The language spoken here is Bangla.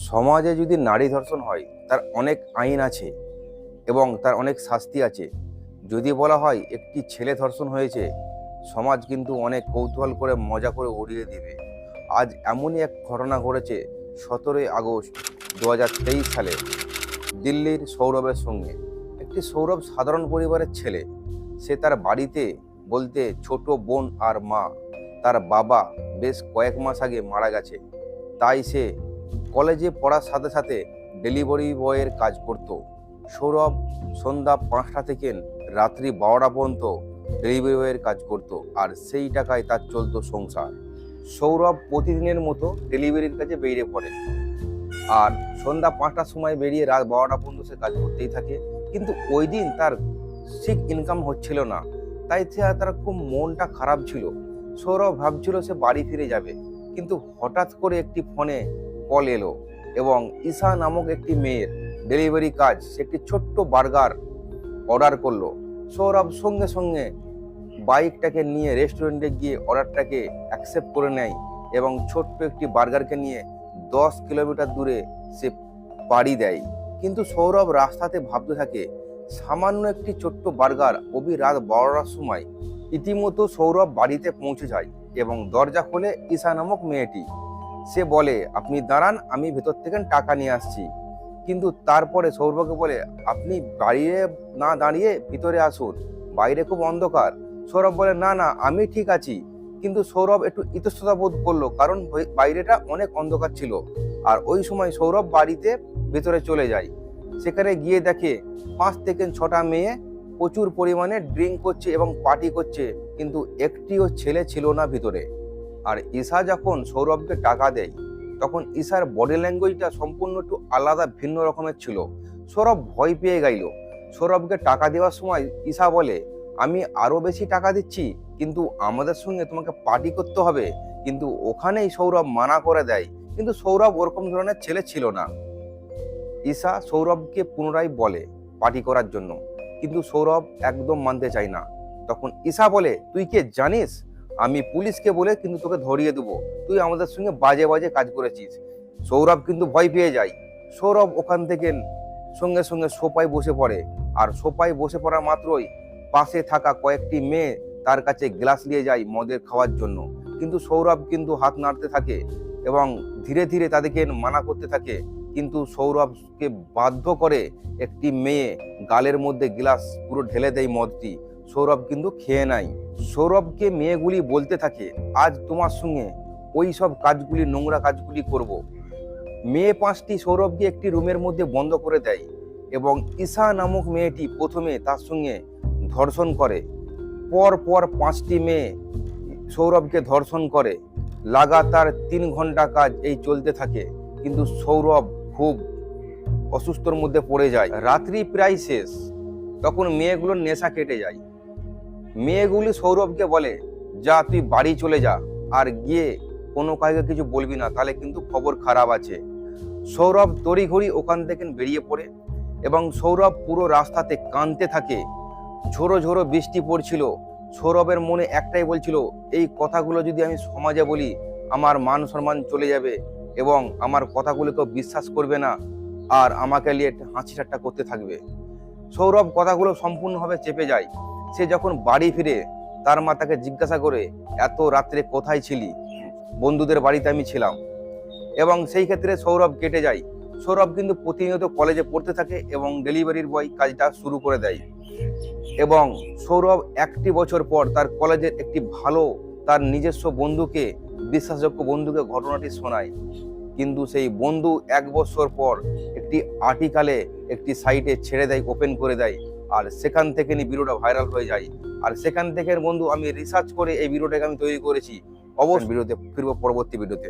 সমাজে যদি নারী ধর্ষণ হয়, তার অনেক আইন আছে এবং তার অনেক শাস্তি আছে। যদি বলা হয় একটি ছেলে ধর্ষণ হয়েছে, সমাজ কিন্তু অনেক কৌতূহল করে, মজা করে উড়িয়ে দিবে। আজ এমনই এক ঘটনা ঘটেছে সতেরোই আগস্ট দু হাজার তেইশ সালে দিল্লির সৌরভের সঙ্গে। একটি সৌরভ সাধারণ পরিবারের ছেলে। সে তার বাড়িতে বলতে ছোট বোন আর মা, তার বাবা বেশ কয়েক মাস আগে মারা গেছে। তাই সে কলেজে পড়ার সাথে সাথে ডেলিভারি বয়ের কাজ করত। সৌরভ সন্ধ্যা পাঁচটা থেকে রাত্রি বারোটা পর্যন্ত ডেলিভারি বয়ের কাজ করত আর সেই টাকায় তার চলতো সংসার। সৌরভ প্রতিদিনের মতো ডেলিভারির কাজে বেরিয়ে পড়ে। আর সন্ধ্যা পাঁচটার সময় বেরিয়ে রাত বারোটা পর্যন্ত সে কাজ করতেই থাকে। কিন্তু ওই দিন তার ঠিক ইনকাম হচ্ছিল না। তাই সে- তার খুব মনটা খারাপ ছিল। সৌরভ ভাবছিল সে বাড়ি ফিরে যাবে। কিন্তু হঠাৎ করে একটি ফোনে কল এলো এবং ঈশা নামক একটি মেয়ের ডেলিভারি কাজ সে একটি ছোট্ট বার্গার অর্ডার করল। সৌরভ সঙ্গে সঙ্গে বাইকটাকে নিয়ে রেস্টুরেন্টে গিয়ে অর্ডারটাকে অ্যাকসেপ্ট করে নেয় এবং ছোট্ট একটি বার্গারকে নিয়ে দশ কিলোমিটার দূরে সে পাড়ি দেয়। কিন্তু সৌরভ রাস্তাতে ভাবতে থাকে, সামান্য একটি ছোট্ট বার্গার অবি রাত বারোটার সময় ইতিমধ্যে সৌরভ বাড়িতে পৌঁছে যায় এবং দরজা খোলে ঈশা নামক মেয়েটি। সে বলে, আপনি দাঁড়ান, আমি ভেতর থেকে টাকা নিয়ে আসছি। কিন্তু তারপরে সৌরভকে বলে, আপনি বাইরে না দাঁড়িয়ে ভিতরে আসুন, বাইরে খুব অন্ধকার। সৌরভ বলে, না না, আমি ঠিক আছি। কিন্তু সৌরভ একটু ইতস্ততা বোধ করল, কারণ বাইরেটা অনেক অন্ধকার ছিল। আর ওই সময় সৌরভ বাড়িতে ভেতরে চলে যায়। সেখানে গিয়ে দেখে পাঁচ থেকে ছটা মেয়ে প্রচুর পরিমাণে ড্রিঙ্ক করছে এবং পার্টি করছে, কিন্তু একটিও ছেলে ছিল না ভিতরে। আর ঈশা যখন সৌরভকে টাকা দেয়, তখন ঈশার বডি ল্যাঙ্গুয়েজটা সম্পূর্ণ একটু আলাদা, ভিন্ন রকমের ছিল। সৌরভ ভয় পেয়ে গেল। সৌরভকে টাকা দেওয়ার সময় ঈশা বলে, আমি আরও বেশি টাকা দিচ্ছি, কিন্তু আমাদের সঙ্গে তোমাকে পার্টি করতে হবে। কিন্তু ওখানেই সৌরভ মানা করে দেয়। কিন্তু সৌরভ ওরকম ধরনের ছেলে ছিল না। ঈশা সৌরভকে পুনরায় বলে পার্টি করার জন্য। কিন্তু সৌরভ একদম মানতে চায় না। তখন ঈশা বলে, তুই কে জানিস? আমি পুলিশকে বলে কিন্তু তোকে ধরিয়ে দেবো। তুই আমাদের সঙ্গে বাজে বাজে কাজ করেছিস। সৌরভ কিন্তু ভয় পেয়ে যায়। সৌরভ ওখান থেকে সঙ্গে সঙ্গে সোপায় বসে পড়ে। আর সোপায় বসে পড়া মাত্রই পাশে থাকা কয়েকটি মেয়ে তার কাছে গ্লাস নিয়ে যায় মদের খাওয়ার জন্য। কিন্তু সৌরভ কিন্তু হাত নাড়তে থাকে এবং ধীরে ধীরে তাদেরকে মানা করতে থাকে। কিন্তু সৌরভকে বাধ্য করে একটি মেয়ে গালের মধ্যে গ্লাস পুরো ঢেলে দেয় মদটি। সৌরভ কিন্তু খেয়ে নেয়। সৌরভকে মেয়েগুলি বলতে থাকে, আজ তোমার সঙ্গে ওই সব কাজগুলি, নোংরা কাজগুলি করব। মেয়ে পাঁচটি সৌরভকে একটি রুমের মধ্যে বন্ধ করে দেয় এবং ঈশা নামক মেয়েটি প্রথমে তার সঙ্গে ধর্ষণ করে। পর পর পাঁচটি মেয়ে সৌরভকে ধর্ষণ করে। লাগাতার তিন ঘণ্টা কাজ এই চলতে থাকে, কিন্তু সৌরভ খুব অসুস্থর মধ্যে পড়ে যায়। রাত্রি প্রায় শেষ, তখন মেয়েগুলোর নেশা কেটে যায়। মেয়েগুলি সৌরভকে বলে, যা, তুই বাড়ি চলে যা, আর গিয়ে কোনো কাউকে কিছু বলবি না, তাহলে কিন্তু খবর খারাপ আছে। সৌরভ তড়িঘড়ি ওখান থেকে বেরিয়ে পড়ে এবং সৌরভ পুরো রাস্তাতে কাঁদতে থাকে। ঝোড়ো ঝোড়ো বৃষ্টি পড়ছিল। সৌরভের মনে একটাই বলছিল, এই কথাগুলো যদি আমি সমাজে বলি, আমার মান সম্মান চলে যাবে এবং আমার কথাগুলো কেউ বিশ্বাস করবে না, আর আমাকে নিয়ে হাসি ঠাট্টা করতে থাকবে। সৌরভ কথাগুলো সম্পূর্ণভাবে চেপে যায়। সে যখন বাড়ি ফিরে তার মা তাকে জিজ্ঞাসা করে, এত রাত্রে কোথায় ছিলি? বন্ধুদের বাড়িতে আমি ছিলাম। এবং সেই ক্ষেত্রে সৌরভ কেটে যায়। সৌরভ কিন্তু প্রতিনিয়ত কলেজে পড়তে থাকে এবং ডেলিভারির বয় কাজটা শুরু করে দেয়। এবং সৌরভ একটি বছর পর তার কলেজের একটি ভালো, তার নিজস্ব বন্ধুকে, বিশ্বাসযোগ্য বন্ধুকে ঘটনাটি শোনায়। কিন্তু সেই বন্ধু এক বছর পর একটি আর্টিকালে একটি সাইটে ছেড়ে দেয়, ওপেন করে দেয়। আর সেখান থেকে নিয়ে ভিডিওটা ভাইরাল হয়ে যায়। আর সেখান থেকে বন্ধু আমি রিসার্চ করে এই ভিডিওটাকে আমি তৈরি করেছি। অবশ্যই ভিডিওতে ফিরবো পরবর্তী ভিডিওতে।